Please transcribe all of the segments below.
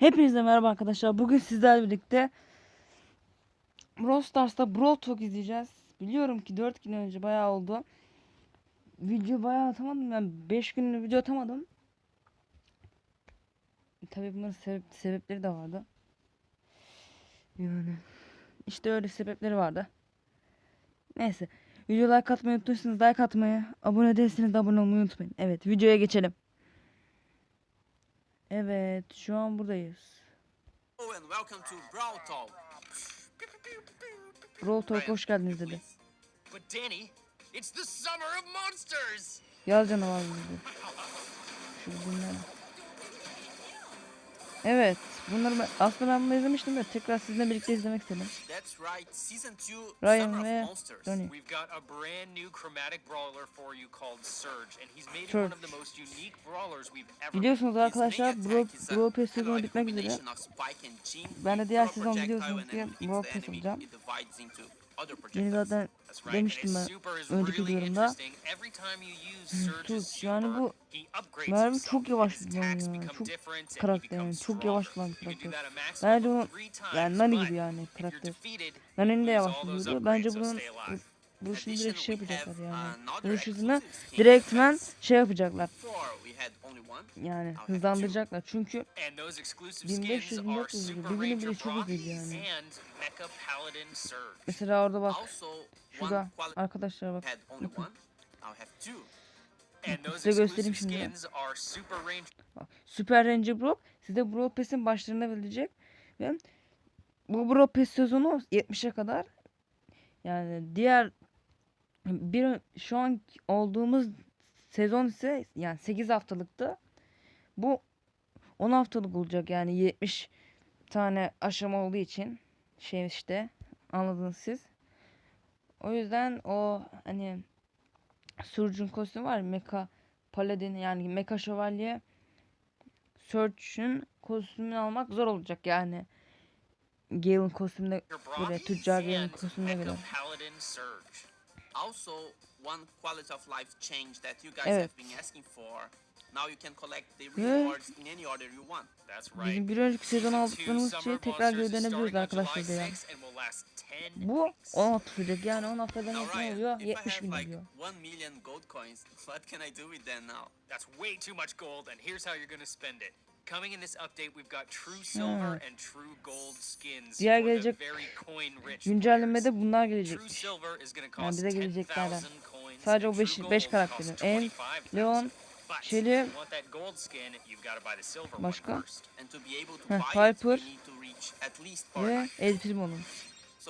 Hepinize merhaba arkadaşlar. Bugün sizlerle birlikte Brawl Stars'ta Brawl Talk izleyeceğiz. Biliyorum ki 4 gün önce bayağı oldu. Video bayağı atamadım. Ben 5 günlük video atamadım. Tabii bunların sebep- sebepleri de vardı. Yani işte öyle sebepleri vardı. Neyse. Video like atmayı unutursanız like atmayı, abone değilseniz de abone olmayı unutmayın. Evet videoya geçelim. Evet şu an buradayız. To Brawl Talk. Hoş geldiniz dedi. Yaz canavarı dedi. Şu dinleyelim. Evet. Bunları ben, aslında ben bunu izlemiştim de tekrar sizinle birlikte izlemek istedim. That's right, season 2 Ryan ve. Donnie. We've got a brand new chromatic brawler for you called Surge, and he's made Surge. one of the most unique brawlers we've ever Biliyorsunuz arkadaşlar is a Brawl Pass sezonu bitmek üzere. Ben de diğer sezon biliyorsunuz Brawl the Pass alacağım. Beni projectiles. zaten demiştim ben. önceki Surge's Surge, yani bu mermi çok yavaş attacks yani. Çok karakter yani. Çok yavaş do karakter. Bence of bu three times, yani Nani gibi yani karakter. Nani'nin de yavaş vuruyordu. Bence bunun addition, direkt şey yapacaklar yani. another Vuruş hızını direktmen şey yapacaklar. Yani hızlandıracaklar. Çünkü And those exclusive 1500 skins are 1400 Super birbirine Ranger bile çok hızlıydı yani. mesela orada bak. Şurada arkadaşlar bak. Size göstereyim şimdi. Bak, Super Ranger Brock size Brawl Pass'in başlarına verilecek ve bu Brawl Pass sezonu 70'e kadar yani diğer bir şu an olduğumuz sezon ise yani 8 haftalıktı. Bu 10 haftalık olacak yani 70 tane aşama olduğu için şey işte anladınız siz. O yüzden o hani Surge'un kostümü var Mecha Paladin yani Mecha Şövalye Surge'ün kostümünü almak zor olacak yani. Gale'ın kostümüne göre, Tüccar Gale'ın kostümüne göre. Also, one quality of life change that you guys Evet. have been asking for. Now you can collect the rewards in any order you want. That's right. Bizim bir önceki sezon aldıklarımız şeyi tekrar geri on arkadaşlar July da yani. 6th and will last 10 Bu weeks. 10 hafta sürecek yani 10 hafta demek Now ne Ryan, oluyor? if I 70 bin oluyor. 1 million gold coins, what can I do with them now? That's way too much gold, and here's how you're to spend it. Coming in this update, we've got true silver and true gold skins Diğer gelecek Güncellemede bunlar to Yani bize geleceklerden. 10,000 coins. Sadece o 5 true 5 gold karakterin. En, 25,000. Leon, Shelly, Başka? Heh, Piper ve 9. El Primo'nun.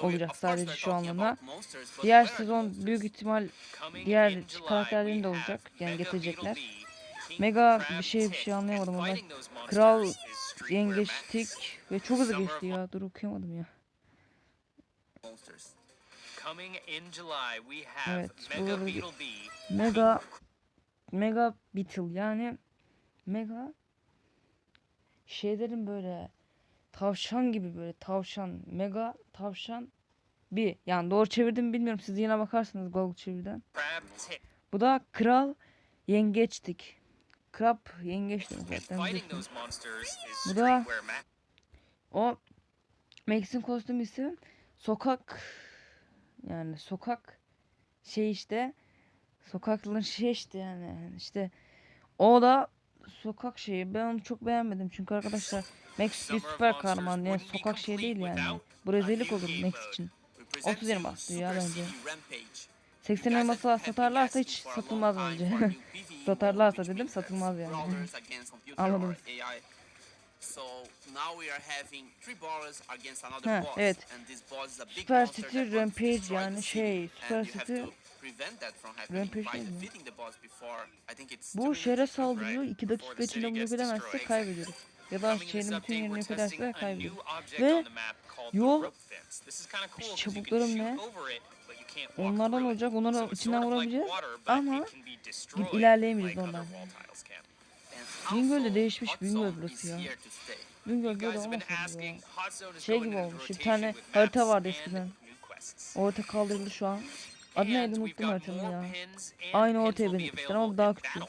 Olacak sadece şu anlamda. Diğer sezon büyük ihtimal diğer karakterlerin de olacak. Yani getirecekler. Mega bir şey bir şey anlayamadım monsters Kral is Streetwear Yengeç Max. Tik ve çok hızlı geçti ya. Dur okuyamadım ya. Evet, bu Mega Mega Beetle yani Mega şeylerin böyle tavşan gibi böyle tavşan Mega tavşan bir yani doğru çevirdim mi bilmiyorum siz yine bakarsınız Google Tick, Bu da kral yengeçtik. Krab yengeç demek zaten Bu da-. O Max'in kostümü ise sokak yani sokak şey işte sokaklığın şey işte yani. İşte o da sokak şeyi. Ben onu çok beğenmedim çünkü arkadaşlar Max bir süper kahraman. Yani sokak şey değil yani. bu rezillik olur Max için. We present 30 yerim bastı ya bence. City Rampage. 80 Guys elması satarlarsa hiç satılmaz bence. Satarlarsa dedim, satılmaz yani. Anladım. So now we are having three brawlers against another Ha, boss. evet. And this boss is a big Super City Rampage yani şey, Super City Rampage bu şehre saldırıyor 2 dakika içinde bunu bilemezse kaybediyoruz ya da şehrin bütün yerini yok ederse kaybediyoruz. Ve yol çabuklarım ne? Onlardan olacak, onların içinden vurabileceğiz ama like ondan. Bingöl'de also, değişmiş, Bingöl burası ya. Bingöl böyle olmasın ya. Şey gibi olmuş, bir tane harita vardı eskiden. quests. Orta kaldırıldı şu an. Adı neydi unuttum haritanın ya. Aynı ortaya benzetmişler ama daha küçük.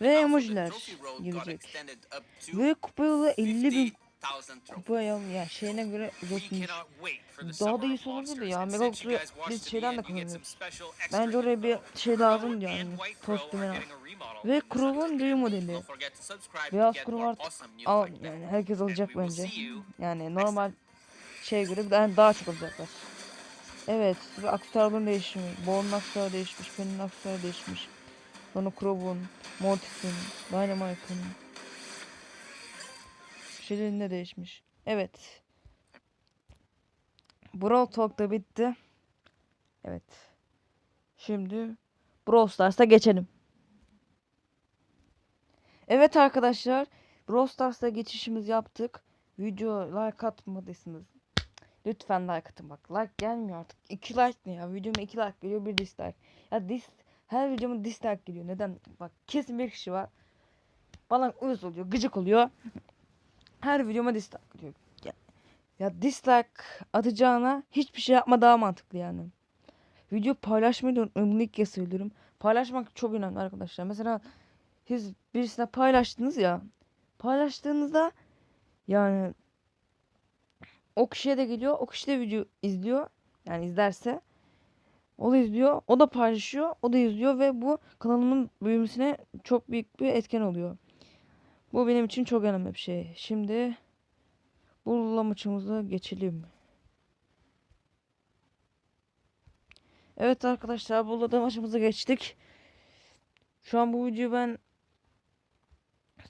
Ve emojiler girecek. Ve kupa yolu 50 bin 50,000 trophies. kupa yolu yani şeyine göre the Daha da iyisi olurdu ya. And Mega since you Kutu'yu guys watched biz şeyden de extra Bence oraya bir şey lazım yani. White Crow Kostümüne. are getting a remodel Ve Crow'un büyü modeli. Beyaz Crow artık al yani herkes alacak bence. Yani normal şeye göre daha, daha çok alacaklar. Evet ve aksesuarların değişimi. Ball'un aksesuarı değişmiş. Penny'nin aksesuarı değişmiş. Sonra Crow'un, Mortis'in, Dynamite'ın. Shelly'nin de değişmiş. Evet. Brawl Talk da bitti. Evet. Şimdi Brawl Stars'a geçelim. Evet arkadaşlar. Brawl Stars'a geçişimizi yaptık. Video like atmadıysanız lütfen like atın bak. Like gelmiyor artık. 2 like ne ya? Videoma 2 like geliyor bir dislike. Ya dis her videoma dislike geliyor. Neden? Bak kesin bir kişi var. Bana uyuz oluyor, gıcık oluyor. Her videoma dislike geliyor. Ya, ya dislike atacağına hiçbir şey yapma daha mantıklı yani. Video paylaşmayı da unutmayın. İlk kez söylüyorum. Paylaşmak çok önemli arkadaşlar. Mesela siz birisine paylaştınız ya. Paylaştığınızda yani o kişiye de geliyor. O kişi de video izliyor. Yani izlerse. O da izliyor. O da paylaşıyor. O da izliyor ve bu kanalımın büyümesine çok büyük bir etken oluyor. Bu benim için çok önemli bir şey. Şimdi bu maçımıza geçelim. Evet arkadaşlar bu da maçımıza geçtik. Şu an bu videoyu ben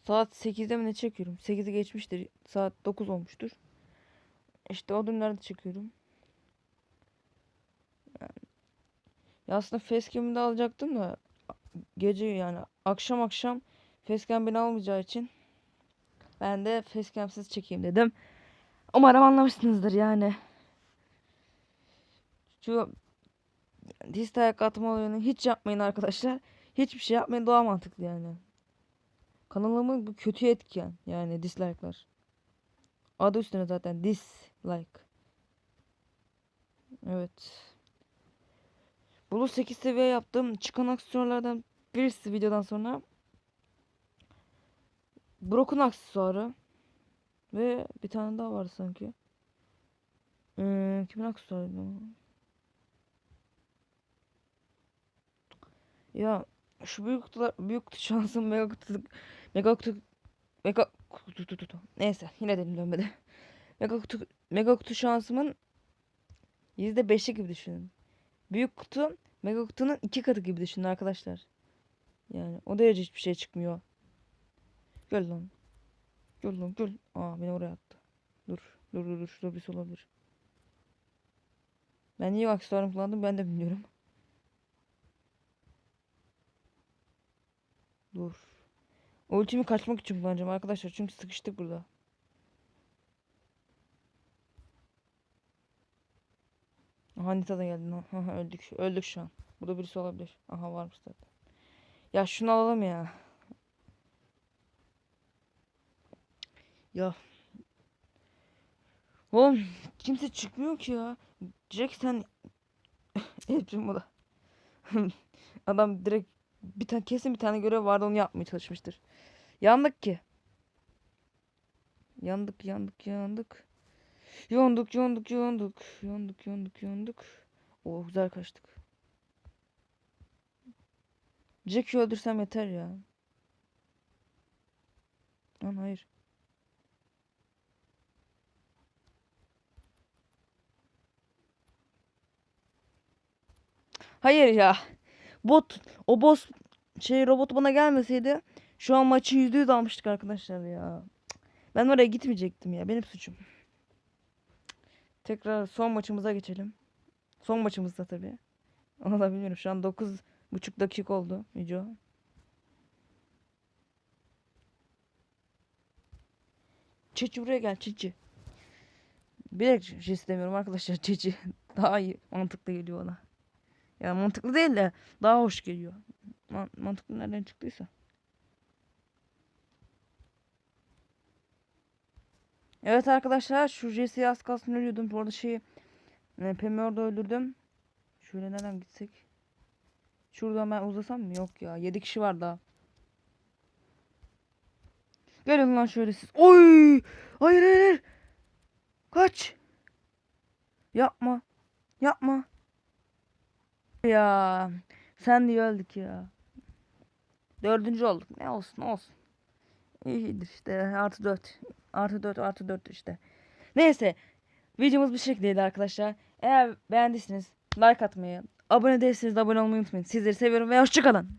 saat 8'de mi ne çekiyorum? 8'i geçmiştir. Saat 9 olmuştur. İşte o dünlerde çekiyorum. Yani, ya aslında facecam'ı alacaktım da gece yani akşam akşam facecam beni almayacağı için ben de facecam'siz çekeyim dedim. Umarım anlamışsınızdır yani. Şu dislike atma olayını hiç yapmayın arkadaşlar. Hiçbir şey yapmayın daha mantıklı yani. Kanalımı bu kötü etken yani dislike'lar. Adı üstüne zaten dislike. Evet. Bunu 8 seviye yaptım. Çıkan aksesuarlardan birisi videodan sonra Brock'un aksesuarı ve bir tane daha var sanki. Ee, kimin aksesuarıydı? Ya şu büyük kutular büyük kutu şansım mega kutu mega kutu mega kutu kutu kutu. Neyse yine dedim dönmedi. Mega kutu mega kutu şansımın yüzde beşi gibi düşünün. Büyük kutu mega kutunun iki katı gibi düşünün arkadaşlar. Yani o derece hiçbir şey çıkmıyor. Gel lan. Gel lan gel. Aa beni oraya attı. Dur. Dur dur dur. Şurada birisi olabilir. Ben niye aksesuarımı kullandım ben de bilmiyorum. Dur. Ultimi kaçmak için kullanacağım arkadaşlar. Çünkü sıkıştık burada. Aha Nita da geldi. Aha öldük. Öldük şu an. Burada birisi olabilir. Aha varmış zaten. Ya şunu alalım ya. Ya. Oğlum kimse çıkmıyor ki ya. Jack sen bu da. Adam direkt bir tane kesin bir tane görev vardı onu yapmaya çalışmıştır. Yandık ki. Yandık yandık yandık. Yandık yandık yandık. Yandık yandık yandık. Oh güzel kaçtık. Jack'i öldürsem yeter ya. Lan hayır. Hayır ya. Bot o boss şey robot bana gelmeseydi şu an maçı yüzde yüz almıştık arkadaşlar ya. Ben oraya gitmeyecektim ya. Benim suçum. Tekrar son maçımıza geçelim. Son maçımızda tabii. Onu da bilmiyorum. Şu an 9,5 dakika oldu video. Çiçi buraya gel Çiçi. Bilerek şey istemiyorum arkadaşlar Çiçi. Daha iyi mantıklı geliyor ona. Ya mantıklı değil de daha hoş geliyor. Man- mantıklı nereden çıktıysa. Evet arkadaşlar şu Jesse'yi az kalsın ölüyordum. Bu arada şeyi e, Pem'i öldürdüm. Şöyle nereden gitsek? Şuradan ben uzasam mı? Yok ya. 7 kişi var daha. Gelin lan şöyle siz. Oy! Hayır hayır. Kaç. Yapma. Yapma. Ya. Sen diye öldük ya. Dördüncü olduk. Ne olsun olsun. İyidir işte. Artı dört. Artı dört artı dört işte. Neyse. Videomuz bu şekildeydi arkadaşlar. Eğer beğendiyseniz like atmayı, abone değilseniz de abone olmayı unutmayın. Sizleri seviyorum ve hoşçakalın.